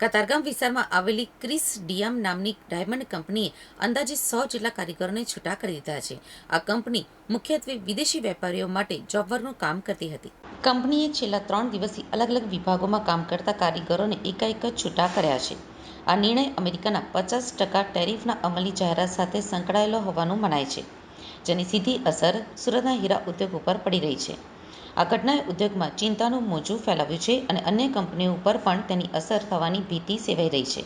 કતારગામ વિસ્તારમાં આવેલી ક્રિસ ડિયામ નામની ડાયમંડ કંપનીએ અંદાજે સો જેટલા કારીગરોને છૂટા કરી દીધા છે. આ કંપની મુખ્યત્વે વિદેશી વેપારીઓ માટે જોબવરનું કામ કરતી હતી. કંપનીએ છેલ્લા ત્રણ દિવસથી અલગ અલગ વિભાગોમાં કામ કરતા કારીગરોને એકાએક જ છૂટા કર્યા છે. આ નિર્ણય અમેરિકાના પચાસ ટકા ટેરિફના અમલની જાહેરાત સાથે સંકળાયેલો હોવાનું મનાય છે, જેની સીધી અસર સુરતના હીરા ઉદ્યોગ ઉપર પડી રહી છે. આ ઘટનાએ ઉદ્યોગમાં ચિંતાનું મોજું ફેલાવ્યું છે અને અન્ય કંપનીઓ ઉપર પણ તેની અસર થવાની ભીતિ સેવાઈ રહી છે.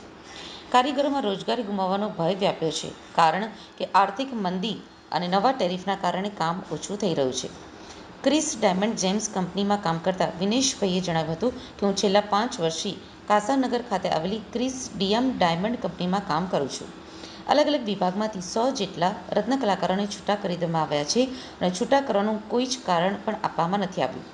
કારીગરોમાં રોજગારી ગુમાવવાનો ભય વ્યાપ્યો છે, કારણ કે આર્થિક મંદી અને નવા ટેરિફના કારણે કામ ઓછું થઈ રહ્યું છે. ક્રિસ ડાયમંડ જેમ્સ કંપનીમાં કામ કરતા વિનેશભાઈએ જણાવ્યું હતું કે હું છેલ્લા પાંચ વર્ષથી કાસાનગર ખાતે આવેલી ક્રિસ ડીએમ ડાયમંડ કંપનીમાં કામ કરું છું. અલગ અલગ વિભાગમાંથી સો જેટલા રત્ન કલાકારોને છૂટા કરી દેવામાં આવ્યા છે અને છૂટા કરવાનું કોઈ જ કારણ પણ આપવામાં નથી આવ્યું.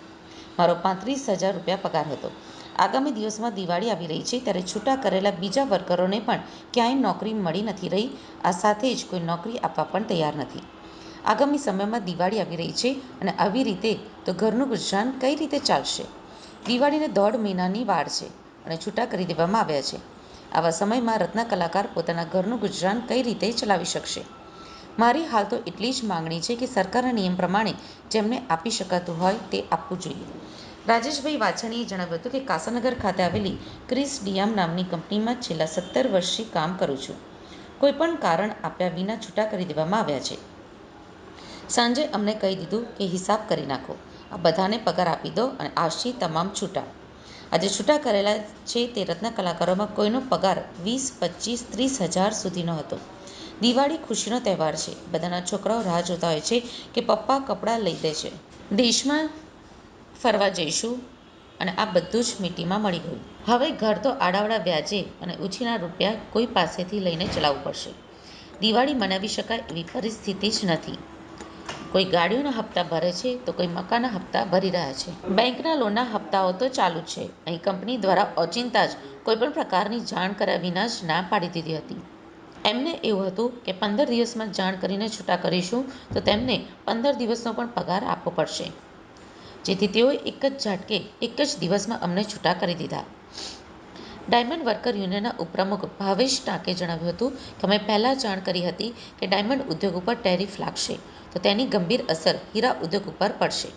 મારો પાંત્રીસ હજાર રૂપિયા પગાર હતો. આગામી દિવસમાં દિવાળી આવી રહી છે ત્યારે છૂટા કરેલા બીજા વર્કરોને પણ ક્યાંય નોકરી મળી નથી રહી. આ સાથે જ કોઈ નોકરી આપવા પણ તૈયાર નથી. આગામી સમયમાં દિવાળી આવી રહી છે અને આવી રીતે તો ઘરનું ગુજરાન કઈ રીતે ચાલશે? દિવાળીને દોઢ મહિનાની વાર છે અને છૂટા કરી દેવામાં આવ્યા છે. આવા સમયમાં રત્ન કલાકાર પોતાના ઘરનું ગુજરાન કઈ રીતે ચલાવી શકશે? મારી હાલ તો એટલી જ માંગણી છે કે સરકારના નિયમ પ્રમાણે જેમને આપી શકાતું હોય તે આપવું જોઈએ. રાજેશભાઈ વાછાણીએ જણાવ્યું હતું કે કાસાનગર ખાતે આવેલી ક્રિસ ડિયામ નામની કંપનીમાં છેલ્લા સત્તર વર્ષથી કામ કરું છું. કોઈપણ કારણ આપ્યા વિના છૂટા કરી દેવામાં આવ્યા છે. સાંજે અમને કહી દીધું કે હિસાબ કરી નાખો. આ બધાને પગાર આપી દો અને આજથી તમામ છૂટા. આજે છૂટા કરેલા છે તે રત્ન કલાકારોમાં કોઈનો પગાર વીસ પચીસ ત્રીસ હજાર સુધીનો હતો દિવાળી ખુશીનો તહેવાર છે. બધાના છોકરાઓ રાહ જોતા હોય છે કે પપ્પા કપડાં લઈ દે છે. દેશમાં ફરવા જઈશું અને આ બધું જ મીટીમાં મળી ગયું. હવે ઘર તો આડાવડા વ્યાજે અને ઉછીના રૂપિયા કોઈ પાસેથી લઈને ચલાવવું પડશે. દિવાળી મનાવી શકાય એવી પરિસ્થિતિ જ નથી. કોઈ ગાડીઓના હપ્તા ભરે છે તો કોઈ મકાનના હપ્તા ભરી રહ્યા છે. બેંકના લોનના હપ્તાઓ તો ચાલુ જ છે. અહીં કંપની દ્વારા ઓચિંતા જ કોઈપણ પ્રકારની જાણ કર્યા વિના જ ના પાડી દીધી હતી. એમને એવું હતું કે પંદર દિવસમાં જાણ કરીને છૂટા કરીશું તો તેમને પંદર દિવસનો પણ પગાર આપવો પડશે. જેથી તેઓએ એક જ ઝાટકે એક જ દિવસમાં અમને છૂટા કરી દીધા. ડાયમંડ વર્કર યુનિયનના ઉપપ્રમુખ ભાવેશ ટાંકે જણાવ્યું હતું કે અમે પહેલાં જાણ કરી હતી કે ડાયમંડ ઉદ્યોગ ઉપર ટેરિફ લાગશે, તો તેની ગંભીર અસર હીરા ઉદ્યોગ ઉપર પડશે.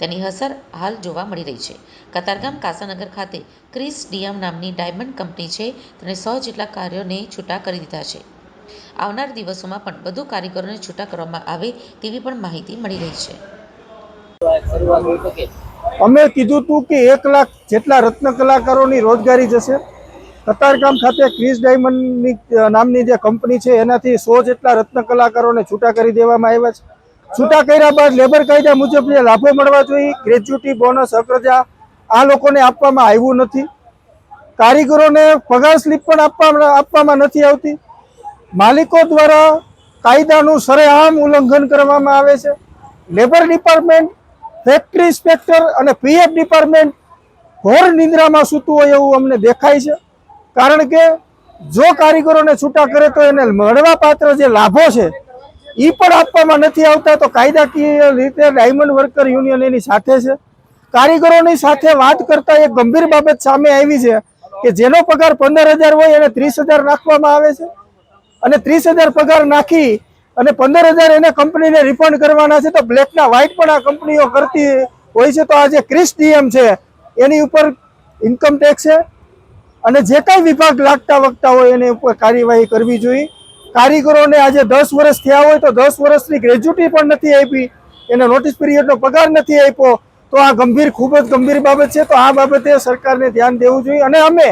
તેની અસર હાલ જોવા મળી રહી છે. કતારગામ કાસાનગર ખાતે ક્રિસ ડીએમ નામની ડાયમંડ કંપની છે તેને સો જેટલા કાર્યોને છૂટા કરી દીધા છે. આવનાર દિવસોમાં પણ વધુ કારીગરોને છૂટા કરવામાં આવે તેવી પણ માહિતી મળી રહી છે. અમે કીધું હતું કે એક લાખ જેટલા રત્ન કલાકારોની રોજગારી જશે. કતારગામ ખાતે ક્રિસ ડાયમંડની નામની જે કંપની છે, એનાથી સો જેટલા રત્ન કલાકારોને છૂટા કરી દેવામાં આવ્યા છે. છૂટા કર્યા બાદ લેબર કાયદા મુજબ જે લાભો મળવા જોઈએ ગ્રેજ્યુટી બોનસ અગ્રજા, આ લોકોને આપવામાં આવ્યું નથી. કારીગરોને પગાર સ્લીપ પણ આપવામાં આપવામાં નથી આવતી. માલિકો દ્વારા કાયદાનું સરેઆમ ઉલ્લંઘન કરવામાં આવે છે. લેબર ડિપાર્ટમેન્ટ ફેક્ટરી ઇન્સ્પેક્ટર અને પીએફ ડિપાર્ટમેન્ટ ઘોર નિંદ્રામાં સૂતું હોય એવું અમને દેખાય છે. કારણ કે જો કારીગરોને છૂટા કરે તો એને મળવા પાત્ર જે લાભો છે એ પણ આપવામાં નથી આવતા તો કાયદાકીય રીતે ડાયમંડ વર્કર યુનિયન એની સાથે છે. કારીગરોની સાથે વાત કરતા એક ગંભીર બાબત સામે આવી છે કે જેનો પગાર પંદર હજાર હોય એને ત્રીસ હજાર નાખવામાં આવે છે. અને ત્રીસ હજાર પગાર નાખી અને પંદર હજાર એને કંપનીને રિફંડ કરવાના છે, તો બ્લેકના વ્હાઇટ પણ આ કંપનીઓ કરતી હોય છે. તો આ જે ક્રિસ ડીએમ છે, એની ઉપર ઇન્કમ ટેક્સ છે. અને જે કાંઈ વિભાગ લાગતા વગતા હોય, એની ઉપર કાર્યવાહી કરવી જોઈએ. કારીગરોને આજે દસ વર્ષ થયા હોય, તો દસ વર્ષની ગ્રેજ્યુટી પણ નથી આપી. એને નોટિસ પીરિયડનો પગાર નથી આપ્યો. તો આ ગંભીર, ખૂબ જ ગંભીર બાબત છે. તો આ બાબતે સરકારને ધ્યાન દેવું જોઈએ. અને અમે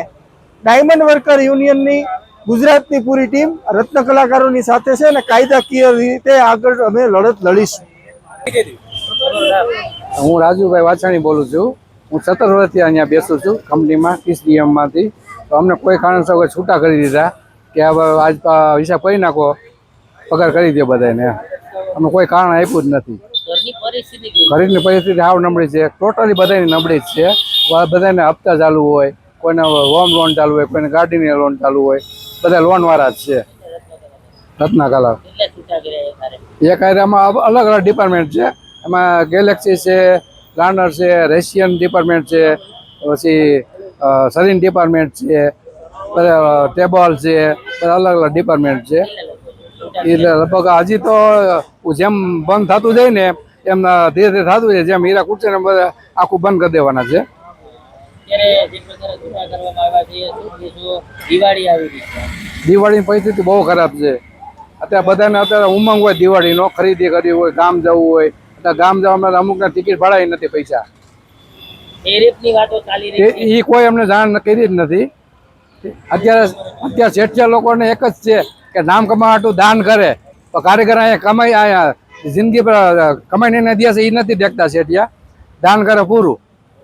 ડાયમંડ વર્કર યુનિયનની ગુજરાતની પૂરી ટીમ રત્ન કલાકારોની સાથે છે અને કાયદાકીય રીતે આગળ અમે લડત લડીશું. હું રાજુભાઈ વાછાણી બોલું છું. હું સત્તર વર્ષથી અહીંયા બેસું છું કંપનીમાં ટીસીડીએમમાંથી તો અમને કોઈ કારણસર છૂટા કરી દીધા કે હવે આજ હિસાબ કરી નાખો પગાર કરી દો બધાને અમે કોઈ કારણ આપ્યું જ નથી. ઘરની પરિસ્થિતિ આવ નબળી છે. ટોટલી બધાની નબળી જ છે. બધાને હપ્તા ચાલુ હોય, કોઈને હોમ લોન ચાલુ હોય, કોઈને ગાડીની લોન ચાલુ હોય. બધા લોનવાળા જ છે. રત્ના એ આમાં અલગ અલગ ડિપાર્ટમેન્ટ છે. એમાં ગેલેક્સી છે લાર્નર છે રશિયન ડિપાર્ટમેન્ટ છે, પછી સરીન ડિપાર્ટમેન્ટ છે, બધા ટેબલ છે અલગ અલગ ડિપાર્ટમેન્ટ છે. એટલે લગભગ હજી તો જેમ બંધ થતું જાય ને એમ ધીરે ધીરે થતું જાય, જેમ હીરા કુટશે ને બધા આખું બંધ કરી દેવાના છે. અત્યારે જે પ્રકારે કરવામાં આવ્યા છે શું દિવાળી આવી રહી છે. દિવાળીની પરિસ્થિતિ બહુ ખરાબ છે. અત્યારે બધાને અત્યારે ઉમંગ હોય દિવાળીનો ખરીદી કરવી હોય ગામ જવું હોય. અત્યારે ગામ જવા માટે અમુકને ટિકિટ ભરાય નથી પૈસા. એ કોઈ અમને જાણ કરી જ નથી. અત્યારે અત્યારે શેઠિયા લોકોને એક જ છે કે નામ કમાવા હાટું દાન કરે. તો કારીગર અહીંયા કમાઈ અહીંયા જિંદગી પર કમાઈને દે છે એ નથી દેખતા શેઠિયા દાન કરે પૂરું.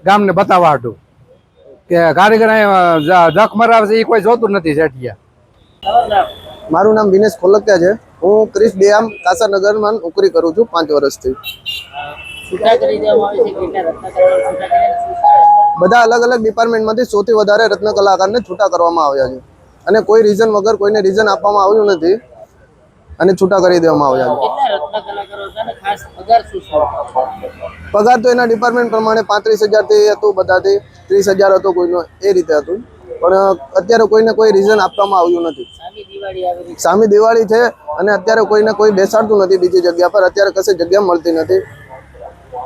ગામને બતાવવા હાટું. કે કારીગર જખ મરાવે છે એ કોઈ જોતું નથી શેઠિયા. મારું નામ દિનેશ ખોલકિયા છે. હું ક્રિસ બેઆમ કાસાનગરમાં નોકરી કરું છું પાંચ વર્ષથી? બધા અલગ અલગ ડિપાર્ટમેન્ટમાંથી સૌથી વધારે રત્ન કલાકારને છૂટા કરવામાં આવ્યા છે. અને કોઈ રીઝન વગર કોઈને રીઝન આપવામાં આવ્યું નથી અને છૂટા કરી દેવામાં આવ્યા છે. પગાર તો એના ડિપાર્ટમેન્ટ પ્રમાણે પાંત્રીસ હજારથી હતું બધાથી ત્રીસ હજાર હતો કોઈનો એ રીતે હતું. પણ અત્યારે કોઈને કોઈ રીઝન આપવામાં આવ્યું નથી. સામી દિવાળી છે અને અત્યારે કોઈને કોઈ બેસાડતું નથી બીજી જગ્યા પર. અત્યારે કશે જગ્યા મળતી નથી.